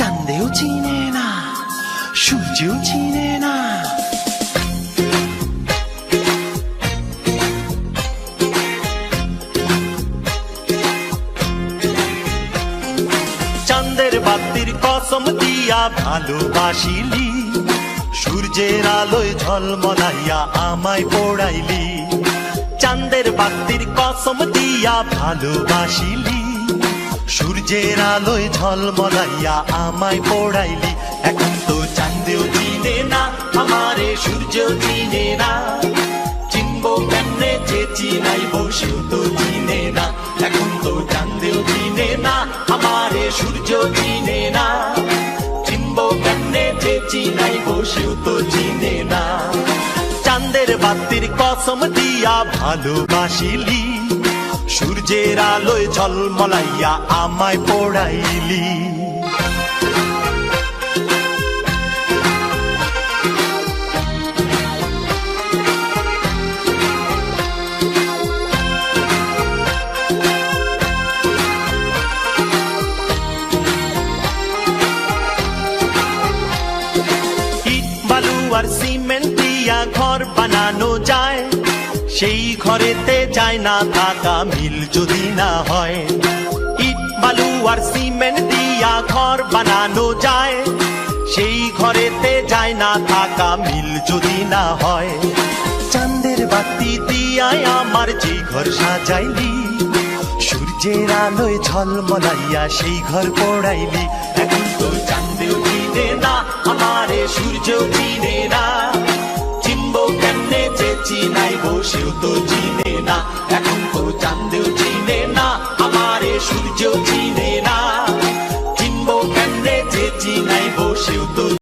চান্দেও চিনে না সূর্যও চিনে না বাতির কসম দিয়া ভালোবাসিলি সূর্যের আলোয় ঝলমলাইয়া আমায় পড়াইলি চাঁদের বাতির কসম দিয়া ভালোবাসিলি সূর্যের আলোয় ঝলমলাইয়া আমায় পড়াইলি। এখন তো চান্দেও চিনে না, আমারে সূর্য চিনে না। চিনবো কেমনে যে চিনাইব সেও তো চিনে না। এখন তো চান্দেও চিনে না, আমারে সূর্য চিনে না। চিনবো কেমনে যে চিনাইব সেও তো চিনে না। চাঁদের বাতির কসম দিয়া ভালোবাসিলি। সূর্যের আলোয় ঝলমলাইয়া আমায় পড়াইলি। ঘর বানানো যায়। সেই ঘরেতে যায় না থাকা, মিল যদি না হয়। ইট, বালু আর সিমেন্ট দিয়া ঘর বানানো যায়। সেই ঘরেতে যায় না থাকা, মিল যদি না হয়। চাঁদের বাতি দিয়ায় আমার যে ঘর সাজাইলি, সূর্যের আলোয় ঝলমলাইয়া সেই ঘর পড়াইলি। এখন তো চাঁদেও চিনে না, আমারে সূর্য চিনে চিনাইব সেও তো চিনে না। এখন তো চান্দেও চিনে না আমার সূর্য চিনে